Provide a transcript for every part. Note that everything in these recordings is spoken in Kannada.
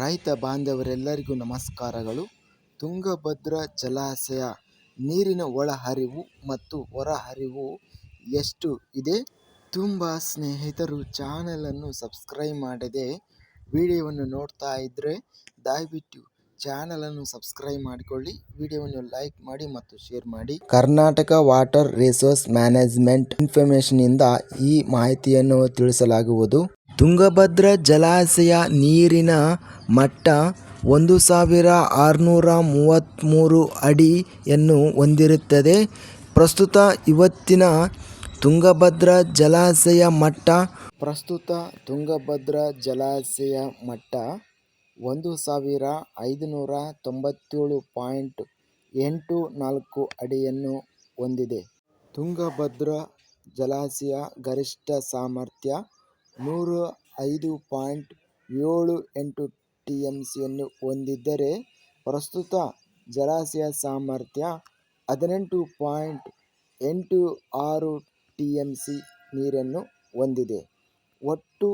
ರೈತ ಬಾಂಧವರೆಲ್ಲರಿಗೂ ನಮಸ್ಕಾರಗಳು. ತುಂಗಭದ್ರಾ ಜಲಾಶಯ ನೀರಿನ ಒಳಹರಿವು ಮತ್ತು ಹೊರಹರಿವು ಎಷ್ಟು ಇದೆ? ತುಂಬ ಸ್ನೇಹಿತರು ಚಾನಲನ್ನು ಸಬ್ಸ್ಕ್ರೈಬ್ ಮಾಡದೆ ವಿಡಿಯೋವನ್ನು ನೋಡ್ತಾ ಇದ್ದರೆ ದಯವಿಟ್ಟು ಚಾನಲನ್ನು ಸಬ್ಸ್ಕ್ರೈಬ್ ಮಾಡಿಕೊಳ್ಳಿ, ವಿಡಿಯೋವನ್ನು ಲೈಕ್ ಮಾಡಿ ಮತ್ತು ಶೇರ್ ಮಾಡಿ. Karnataka water resource management information ಇಂದ ಈ ಮಾಹಿತಿಯನ್ನು ತಿಳಿಸಲಾಗುವುದು. ತುಂಗಭದ್ರಾ ಜಲಾಶಯ ನೀರಿನ ಮಟ್ಟ ಒಂದು ಸಾವಿರ ಆರುನೂರ ಮೂವತ್ತ್ಮೂರು ಅಡಿಯನ್ನು ಹೊಂದಿರುತ್ತದೆ. ಪ್ರಸ್ತುತ ಇವತ್ತಿನ ತುಂಗಭದ್ರಾ ಜಲಾಶಯ ಮಟ್ಟ ಪ್ರಸ್ತುತ ತುಂಗಭದ್ರಾ ಜಲಾಶಯ ಮಟ್ಟ ಒಂದು ಸಾವಿರ ಐದುನೂರ ತೊಂಬತ್ತೇಳು ಪಾಯಿಂಟ್ ಎಂಟು ನಾಲ್ಕು ಅಡಿಯನ್ನು ಹೊಂದಿದೆ. ತುಂಗಭದ್ರಾ ಜಲಾಶಯ ಗರಿಷ್ಠ ಸಾಮರ್ಥ್ಯ ನೂರ ಐದು ಪಾಯಿಂಟ್ ಏಳು ಎಂಟು ಟಿ ಎಂ ಸಿಯನ್ನು ಹೊಂದಿದ್ದರೆ ಪ್ರಸ್ತುತ ಜಲಾಶಯ ಸಾಮರ್ಥ್ಯ ಹದಿನೆಂಟು ಪಾಯಿಂಟ್ ಎಂಟು ಆರು ಟಿ ಎಂ ಸಿ ನೀರನ್ನು ಹೊಂದಿದೆ. ಒಟ್ಟು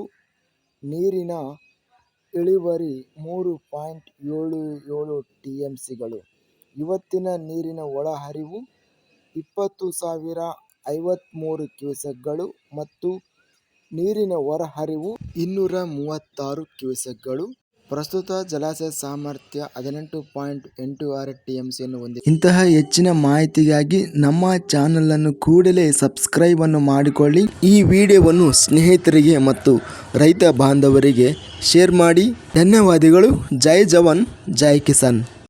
ನೀರಿನ ಇಳುವರಿ ಮೂರು ಪಾಯಿಂಟ್ ಏಳು ಏಳು ಟಿ ಎಂ ಸಿಗಳು. ಇವತ್ತಿನ ನೀರಿನ ಒಳಹರಿವು ಇಪ್ಪತ್ತು ಸಾವಿರ ಐವತ್ತ್ಮೂರು ಕ್ಯೂಸೆಕ್ಗಳು ಮತ್ತು ನೀರಿನ ಹೊರಹರಿವು ಇನ್ನೂರ ಮೂವತ್ತಾರು ಕ್ಯೂಸೆಕ್ಗಳು. ಪ್ರಸ್ತುತ ಜಲಾಶಯ ಸಾಮರ್ಥ್ಯ ಹದಿನೆಂಟು ಪಾಯಿಂಟ್ ಎಂಟು ಆರು ಟಿ ಎಂ ಸಿಯನ್ನು ಹೊಂದಿದೆ. ಇಂತಹ ಹೆಚ್ಚಿನ ಮಾಹಿತಿಗಾಗಿ ನಮ್ಮ ಚಾನಲನ್ನು ಕೂಡಲೇ ಸಬ್ಸ್ಕ್ರೈಬನ್ನು ಮಾಡಿಕೊಳ್ಳಿ. ಈ ವಿಡಿಯೋವನ್ನು ಸ್ನೇಹಿತರಿಗೆ ಮತ್ತು ರೈತ ಬಾಂಧವರಿಗೆ ಶೇರ್ ಮಾಡಿ. ಧನ್ಯವಾದಗಳು. ಜೈ ಜವಾನ್, ಜೈ ಕಿಸಾನ್.